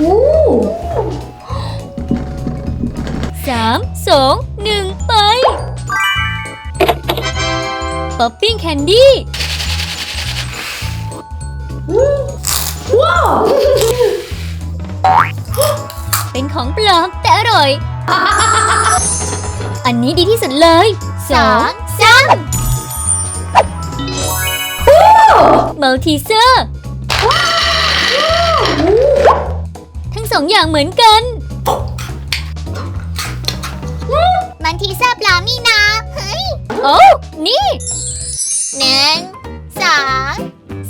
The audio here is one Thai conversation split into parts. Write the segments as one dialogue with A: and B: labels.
A: อู้
B: สามสองหนึ่งไป ป๊อปปิ้งแคนดี้
A: ว้าว
B: เป็นของปลอมแต่อร่อย อันนี้ดีที่สุดเลยสองสามมัลทีเซอร์ สองอย่างเหมือนกัน
C: มันทีเซอร์ปลอมนี่นะเฮ้ย
B: โอ้นี่
C: หนึ่งสอง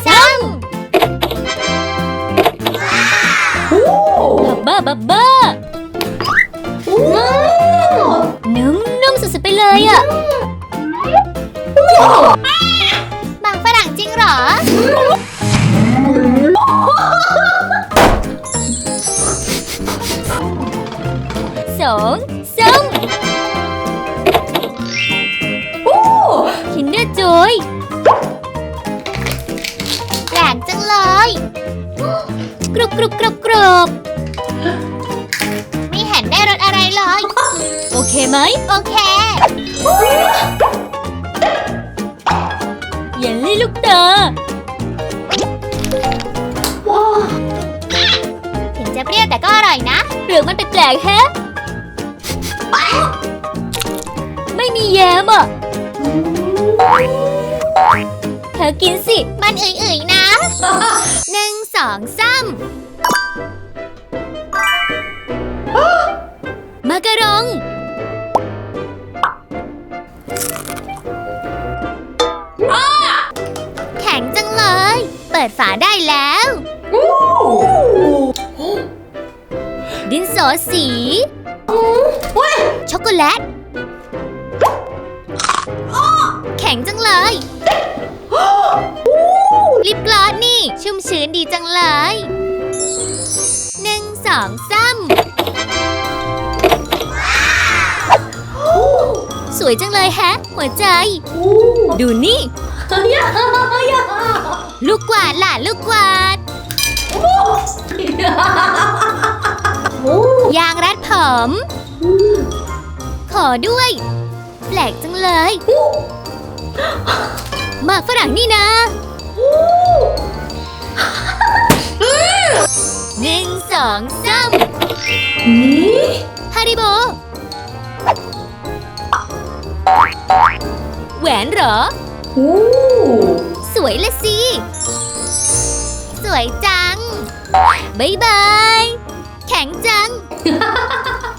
B: สามบับบ้าบับบ้า
A: ว้าว
B: นุ่มนุ่มสุดๆไปเลยอะ สองสาม
A: โอ้
B: คินเดอร์จอย
C: แปลกจังเลย
B: กรุบกรุบกรุบกรอบ
C: ไม่เห็นได้รสอะไรเลย
B: โอเคไหม
C: โอเค
B: เยลลี่ลูกตา
A: ว้าว
C: ถึงจะเปรี้ยวแต่ก็อร่อยนะ
B: เปลือกมันแปลกๆแฮะ ไม่มีแยมอะ เธอกินสิ
C: มันเอื่ยๆนะหนึ่งสองสาม
B: มาการอง
C: แข็งจังเลย เปิดฝาได้แล้ว
B: ดินสอสี
C: ช็อกโกแลตแข็งจังเลยลิปกลอสนี่ ชุ่มชื้นดีจังเลยหนึ่งสองสาม
B: สวยจังเลยแฮะ หัวใจ ดูนี่
C: ลูกกวาดล่ะ ลูกกวาดยางรัดผม อด้วย แปลกจังเลย
B: หมากฝรั่งนี่นะ
C: หนึ่งสองสาม
B: ฮาริโบ แหวนเหรอ สวยละสิ
C: สวยจัง
B: บ๊ายบาย แข็งจัง